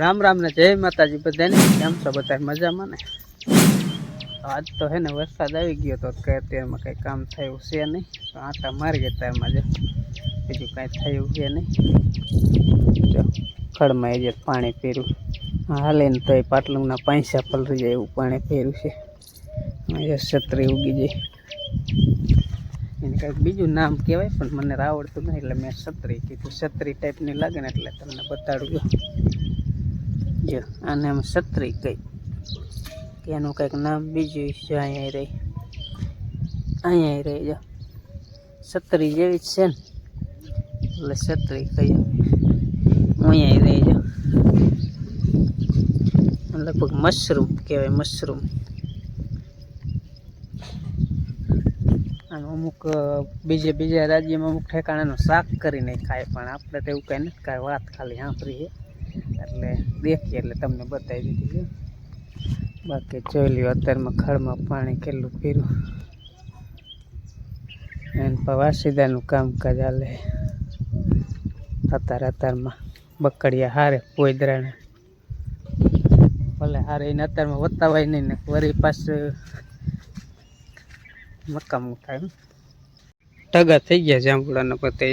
રામ રામ ને જય માતાજી, બધાને કેમ છો? બધા મજામાં ને? આજ તો હે ને વરસાદ આવી ગયો તો કે અત્યારમાં કંઈ કામ થયું છે નહીં. તો આટા મારી ગયા ત્યારમાં જ. બીજું કાંઈ થયું છે નહીં. ખડમાં એ જે પાણી પીર્યું હાલે ને તો એ પાટલુંના પૈસા પલરી જાય એવું પાણી પહેર્યું છે. છત્રી ઉગી જાય એને કંઈક બીજું નામ કહેવાય, પણ મને આવડતું નહીં એટલે મેં છત્રી કીધું. છત્રી ટાઈપની લાગે ને એટલે તમને બતાડું જો જો આને આમ છત્રી કઈ કે કંઈક નામ બીજું છે, અહીંયા રહી. અહીંયા રહી, જો. છત્રી જેવી જ છે ને. એટલે છત્રી કઈ અહીંયા રહી, જો. લગભગ મશરૂમ કહેવાય, મશરૂમ. અને અમુક બીજે બીજા રાજ્યમાં અમુક ઠેકાણાનું શાક કરીને ખાય, પણ આપણે તો એવું કંઈ નથી, કાંઈ વાત ખાલી સાંભળી છે. એટલે દેખીએ એટલે તમને બતાવી દીધી બાકી જોઈ લ્યો, અત્યારમાં ખળમાં પાણી કેટલું પીરું એને વાસીદાનું કામકાજ હાલે. અત્યારે અત્યારમાં બકડિયા હારે પોઈદરાને. ભલે હારે એને અત્યારમાં વતાવાય નહીં, ને વળી પાછું મકામ થાય. ટગા થઈ ગયા જાંબુડાના પતે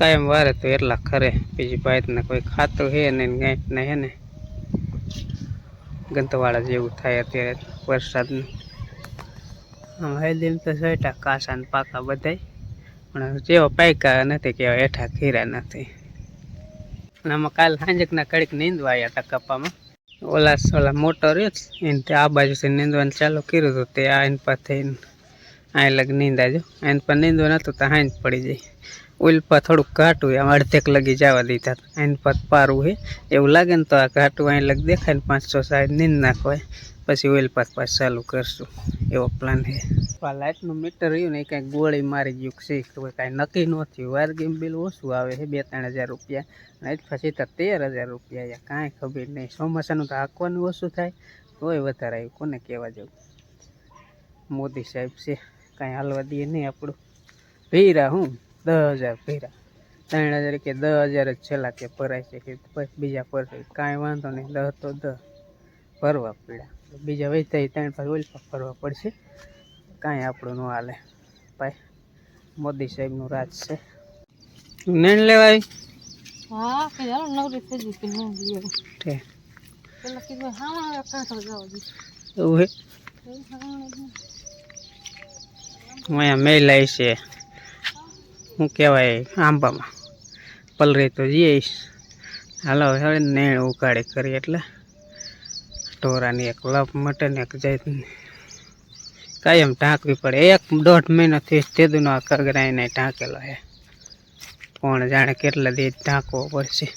કાયમ વારે તો એટલા ખરે બીજી બાઈતને કોઈ ખાતું હે ને ગાંઠ નહીં ને. ગંતવાળા જેવું થાય અત્યારે વરસાદનું. આમ હેલ્દી તો સોટા કાસા ને પાકા બધાય. પણ જેવો પાયકા નથી કે એવા હેઠા ખીરા નથી. અને આમાં કાલ સાંજકના કડીક નીંદવા આવ્યા હતા કપામાં ઓલા ઓલા મોટો રહ્યો એને તે આ બાજુથી નીંદવાનું ચાલુ કર્યું હતું, તે આ એની પાસે આ લગ નીંદાજો. એને પર નીંદવા નહોતું તો હાંજ પડી જાય. ઉલ્પા થોડુંક ઘાટું આમ અડધેક લગી જવા દીધા એની પારું પારવું હે એવું લાગે ને તો આ ઘાટું અહીં લગ દેખાય ને પાંચસો સાઈડ નીંદ નાખવાય. પછી ઓઇલ પાથ પાછ ચાલુ કરશું. એવો પ્લાન છે. આ લાઇટનું મીટર રહ્યું ને એ કાંઈ ગોળી મારી ગયું કે કાંઈ નક્કી ન થયું. વારગીમ બિલ ઓછું આવે છે, બે ત્રણ હજાર રૂપિયા. અને પછી તો તેર હજાર રૂપિયા કાંઈ ખબર નહીં. ચોમાસાનું તો હાંકવાનું ઓછું થાય. તોય વધારે આવ્યું. કોને કહેવા જવું? મોદી સાહેબ છે. કાંઈ હાલવા દઈએ નહીં આપણું. ભીરા હું. દસ હજાર ભર્યા. ત્રણ હજાર કે દસ હજાર જ છેલ્લા કે ભરાય છે કે બીજા પર કાંઈ વાંધો નહીં દસ તો દસ. ભરવા પડ્યા. બીજા વેચતા ત્રણ પાસે ઓલપા ભરવા પડશે. કાંઈ આપણું ન હાલે. ભાઈ મોદી સાહેબનું રાજ છે. નેણ લેવાય? હા કે ચાલો નવરી થઈ ગઈ કે ન લઈએ છે પેલા કીધું હા કાંઠો જાવ એવું હે? અહીંયા મેલાય છે. શું કહેવાય, આંબામાં. પલરી તો જઈશ. હાલો, હવે નેણ ઉકાળી કરી એટલે. ઢોરાની એક લપ મટે ને એક જાય કાયમ ઢાંકવી પડે. એક દોઢ મહિનાથી તેદુનો આ કગરાઈને ઢાંકેલો છે. કોણ જાણે કેટલા દી ઢાંકવો પડશે.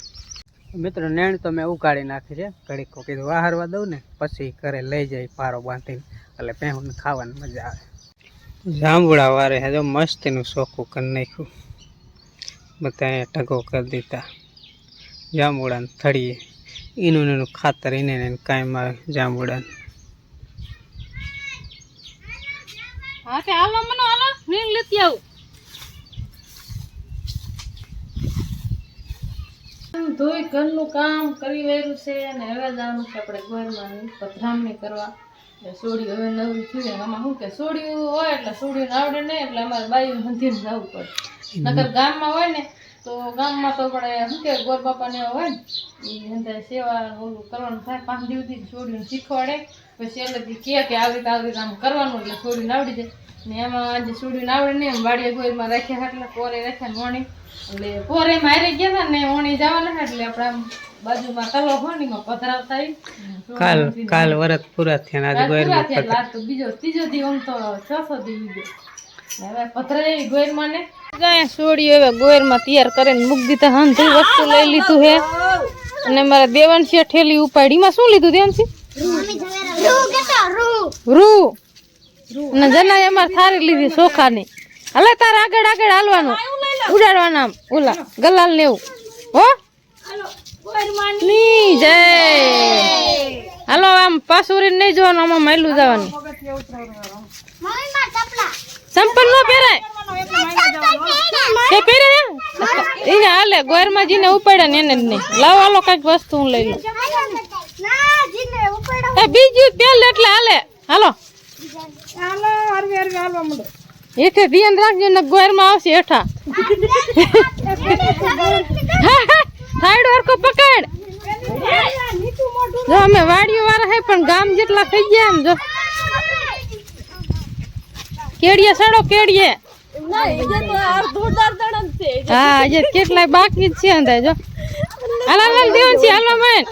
મિત્રો, નેણ તો મેં ઉકાળી નાખી છે. ઘડીક કીધું, વાહરવા દઉં ને, પછી ઘરે લઈ જાય પારો બાંધીને. એટલે પહેલું ખાવાની મજા આવે. જાંબુડા વારે હે જો મસ્તીનું ચોખ્ખું કરી નાખ્યું. બધા અહીંયા ટગો કરી દીધા. જાંબુડાને થળીએ. એનું એનું ખાતર એને એને કાંઈ આવે જાંબુડાને. હા કે હાલો મને હાલો નીણ લેતી આવું. ધોઈ ઘરનું કામ કરી વેરું છે અને હવે જવાનું છે આપણે ગોરમાં પધરામણી કરવા. એટલે સોડી હવે નવી થયું ને આમાં શું કે સોડિયું હોય એટલે સોડિયું આવડે નહીં એટલે અમારે બાયું હંધીને જવું પડે. નકર ગામમાં હોય ને તો ગામમાં તો આપણે શું કે ગોર બાપાને હોય ને એ સેવા ઓલું કરવાનું થાય પાંચ દિવસથી સોડિયું શીખવાડે. પછી એટલે કહે કે આવી રીતે આવી રીતે આમ કરવાનું એટલે સોડિયું આવડી જાય. ને એમાં આજે સોડિયું આવડે નહીં એમ વાડીએ ગોરમાં રાખ્યા એટલે પોરે રાખ્યા ને ઓણી એટલે પોરે મારે ગયા હતા ને ઓણી જવાના એટલે આપણે આમ બાજુમાં તલો એમાં પધરાવતા કાલ કાલ વરત પૂરા થયા આજે એટલે આજ તો બીજો ત્રીજો દી ઓમ તો છસો દી બીજો હવે પધરાવી ગોરમાં ને ગાય સોડિયો હવે ગોરમાં તૈયાર કરીને મૂકી દીધા હાંધી વસ્તુ લઈ લીધું હે. અને મારા દેવાંશી ઠેલી ઉપાડી. માં શું લીધું દેવાંશી? રૂ. અને જનાએ અમાર થારી લીધી ચોખાની હાલે તાર આગળ આગળ હાલવાનું. ઉડાડવાના ઓલા ગલાલ ને એવું. હો? ની જય હાલો આમ પાસુરી નહીં જોવાનું આમાં માયલું જવાનું સંપલ નો પહેરાય તે પહેરે એને હાલે ગોરમાં જીને ઉપાડ્યા ને એને જ નહીં લાવ હાલો કાંઈક વસ્તુ હું લઈ લઉં એ બીજું તેલ એટલે હાલે હાલો હેઠે ધ્યાન રાખજો ને ગોરમાં આવશે હેઠા સાઈડ વર્કો પકડ. જો અમે વાડીઓ વાળા હે પણ ગામ જેટલા થઈ ગયા આમ જો. કેડીએ સડો કેડીએ. હા જે કેટલાય બાકી જ છે અંદર જો. હાલો હાલ દેવું છે હાલો મેન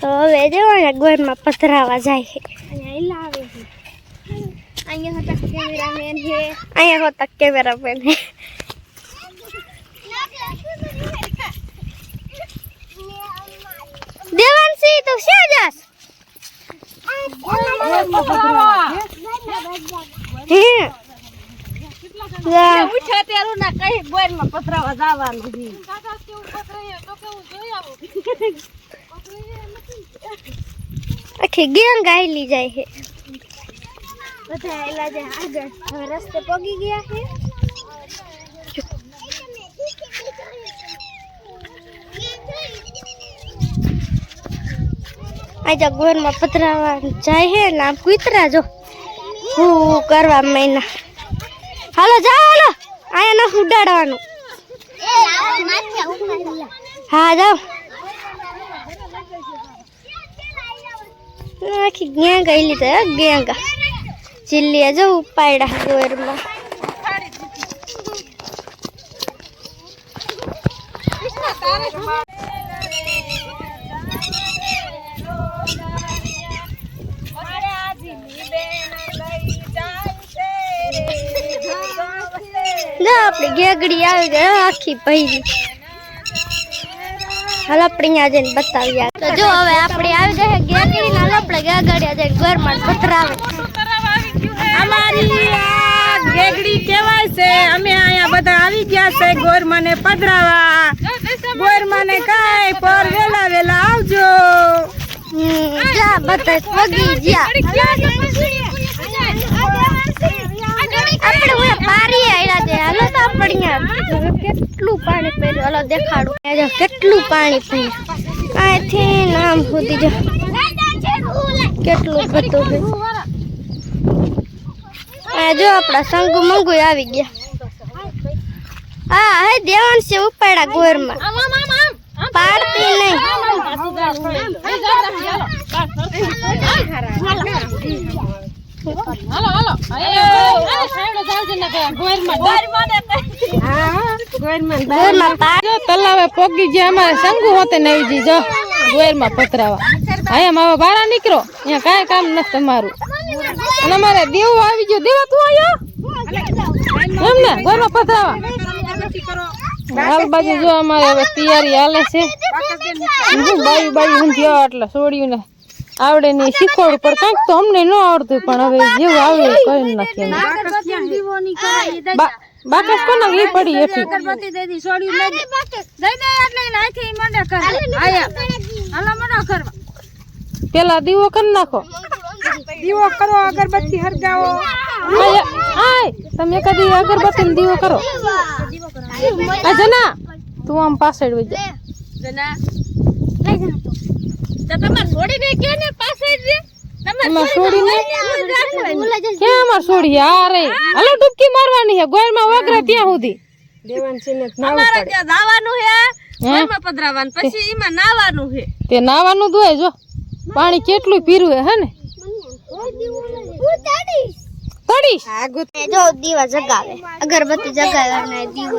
તો હવે દેવાના ગોરમાં પથરાવા જાય છે. અહીંયા આવે છે અહીંયા હતા કેમેરામેન છે. અહીંયા હતા કેમેરામેન છે. દેવાંશી તું ક્યાં જાસ. આખી ગેંગ આવેલી જાય છે બધા આયલા જાય આગળ રસ્તે પગી ગયા છે આજે ગોરમાં પથરાવા જાય હે ને આમ કૂતરા જો. હું કરવા મહિના હાલો જાઓ હાલો. અહીંયા ન ઉડાડવાનું. હા જાઓ. આખી ગેંગ આવેલી તો ગેંગ. ચીલ્લીએ જો ઉપાડ્યા ગોરમાં. જો આપણી ગેગડી આવી ગઈ આખી ભરી. હાલ આપણે અહીંયા જઈને બતાવી તો જો હવે આપણે આવી ગઈ છે ગેગડી ને હાલ આપણે ગેગડિયા જઈને ઘરમાં પથરાવે. અમારી આ ગેગડી કહેવાય છે અમે અહીંયા બધા આવી ગયા છે ગોરમાને પધરાવા. ગોરમાને કાંઈ પર વેલા વેલા આવજો જા બધા પગી ગયા. આપણે હવે પારી આયા છે હાલો તો આપણે કેટલું પાણી પીધું હાલો દેખાડું આજે કેટલું પાણી પડ્યું અહીંથી નામ સુધી જો કેટલું બધું છે આ જો આપણા સંગુ મંગુ આવી ગયા હા હે દેવાંશ ઉપાડા ગોરમાં પાડતી નહીં હાલો હાલો તલાવે પોગી ગયા અમારે સંગુ હોતે નવી જી જો ગોરમાં પતરાવા અહીંયા માવા બારા નીકળો અહીંયા કાંઈ કામ નથી તમારું અને અમારે દેવો આવી ગયો દેવો તું આવ્યો પતરાવા હાલ બાજુ જો અમારે તૈયારી હાલે છે બાયું બાયું ઊંધ્યો એટલે છોડ્યું ને આવડે નહીં શીખવાડું પણ કાંઈક તો અમને ન આવડતું પણ હવે જેવું આવડે કઈ નથી બાકસ કોને એ પડી એઠી પેલા દીવો કરી નાખો. દીવો કરો અગરબત્તી હરગાવો. આય તમે કદી અગરબત્તી ને દીવો કરો. આ જના તું આમ પાછળ વઈ જા. એમાં છોડીને ક્યાં અમાર છોડી? આ હાલો ડૂબકી મારવાની છે. વગરે ત્યાં સુધી. હે? તે નાવાનું ધોય જો પાણી કેટલું પીરું હે હે ને? તડીશ એ જો દીવા જગાવે. અગરબત્તી જગાવે દીવો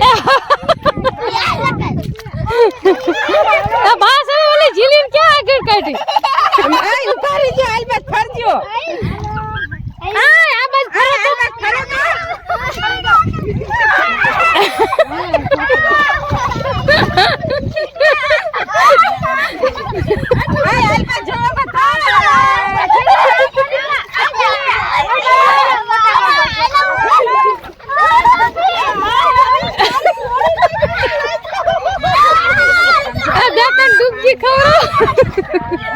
બાસ હવે ઓલી જીલીન ક્યાં આગળ કાઢી આ ઉતારી જો આલ બાદ ફરજો આ આ બાદ ફરો તો ડૂબકી ખવડાવ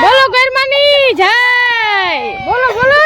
બોલો ગરમાની જય બોલો બોલો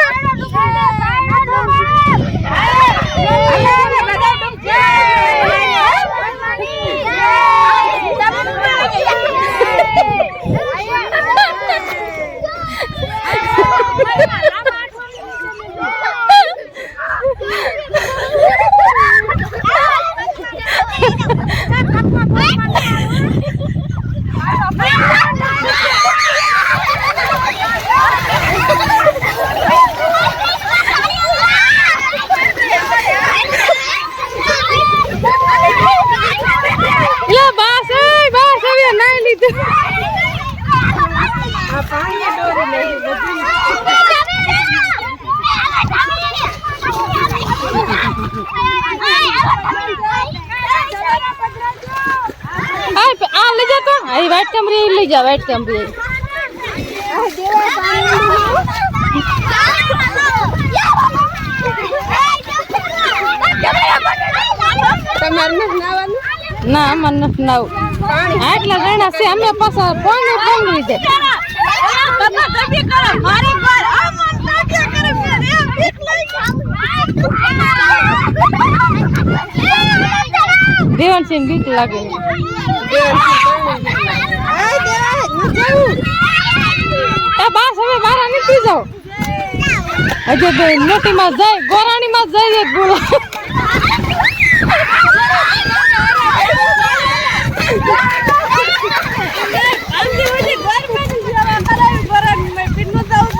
લે બાસ એ બાસ હવે નાઈ લીધું આ પ- આ લઈ જા તો આ વાઈટ કમરી લઈ જા વાઈટ કમરી ના અમને નથી નાવું આટલા જણા છે અમે પાછા પાણી પાણી લીધે દેવાનસિંહ બીક લાગે એ બાસ હવે મારા નથી જાવ હજુ બે મોટી માં જાય ગોરાણી માં જાય જ બોલો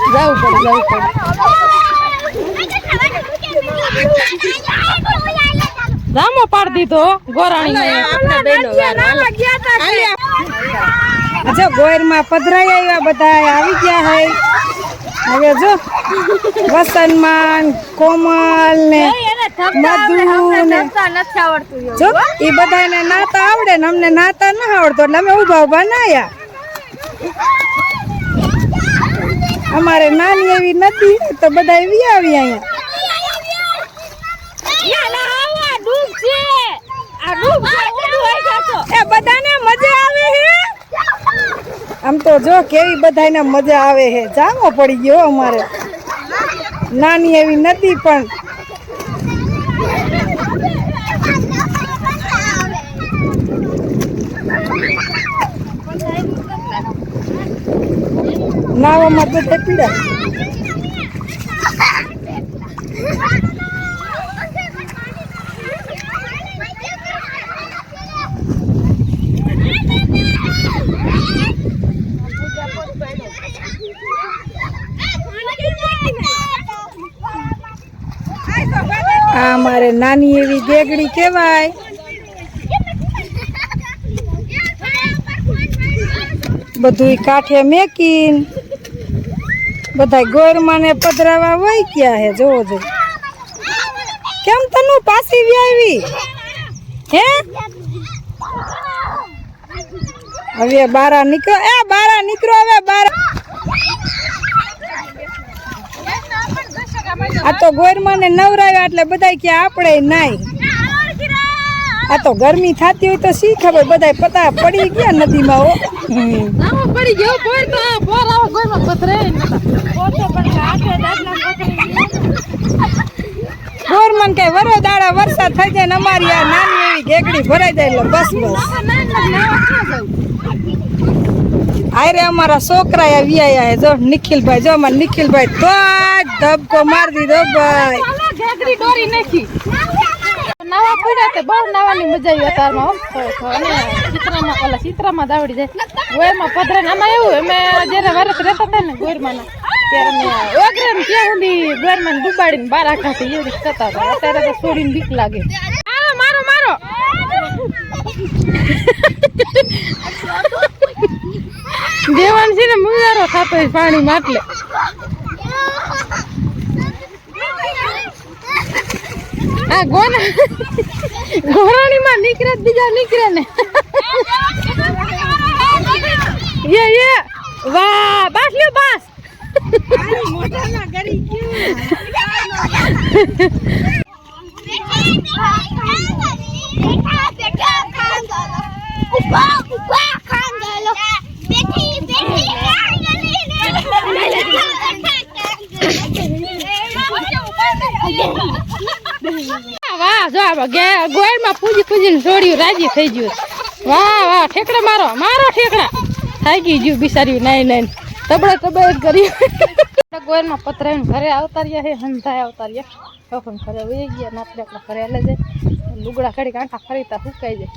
જવું પડે. જામો પાડ દીધો ગોરાણી અચ્છા ગોયરમાં પધરાઈ આવ્યા બધા આવી ગયા હે? હવે જો વસનમાં કોમલ ને મધુ ને જો એ બધાને નાતા આવડે ને અમને નાતા ના આવડતો એટલે અમે ઊભા નાયા. અમારે નાની એવી નથી તો બધા એવી આવી અહીંયા. એ બધાને મજા આવે હે? આમ તો જો કેવી બધાને મજા આવે હે જામો પડી ગયો અમારે. નાની એવી નદી પણ. નાવામાં તે પીડા અમારે નાની એવી દેગડી કહેવાય. બધું કાંઠે મેકીન. બધા ગોરમાં ને પધરાવા હોય ક્યાં હે, જોવો જો. કેમ તનુ પાછી વ્યાવી હે? હવે બારા નીકળો એ બારા નીકળો હવે બારા. આ તો ગોરમાં ને નવરાવ્યા એટલે બધા કે આપણે નાય. આ તો ગરમી થતી હોય તો શી ખબર? બધા પતા પડી ગયા નદીમાં. નામો પડી ગયો પોર તો પોર આવો ગોયમાં પથરે. ગોરમન કે વરો દાડા વરસાદ થઈ જાય ને અમારી આ નાની એવી ઘેકડી ભરાઈ જાય એટલે બસ બસ. આયરે અમારા છોકરા વ્યાયા હે. જો નિખિલભાઈ જો અમારા નિખિલભાઈ તો ધબકો મારી દીધો ભાઈ. દોરી નાખી. નાવા પડ્યા તે બહુ નાવાની મજા આવી. અને ચિત્રામાં ઓલા ચિત્રામાં દાવડી જાય. ગોયમાં પધરે ને આમાં એવું અમે જ્યારે વરસ રહેતા હતા ને ગોરમાં ત્યારે અમે ત્યાં સુધી ડુબાડીને બાર આખાથી એવી રીતે હતા. અત્યારે તો છોડીને બીક લાગે. મારો મારો. દેવાન છે ને, મુજારો થતો પાણી માટલે. આ ગોના ગોરાણી માં નીકળે બીજા નીકળે ને. યે યે. વાહ, બાસ લ્યો, બાસ. Thank you. વાહ ખાન ગયેલો બેઠી વાહ, જો ગોયરમાં પૂજી પૂજીને છોડ્યું રાજી થઈ ગયું વાહ વાહ, ઠેકડા મારો મારો ઠેકડા. થાકી ગયું બિસાર્યું નાઈ નાઈ તબડે તબડે કર્યું ગોયરમાં પતરાઈને ઘરે આવતા રહ્યા હે હંધાય આવતા રહ્યા. કখন ઘરે ઉઈ ગયા નાપડે આપણા ઘરે લે જાય લુગડા કાઢી કાંઠા ફરીતા સુકાઈ જાય.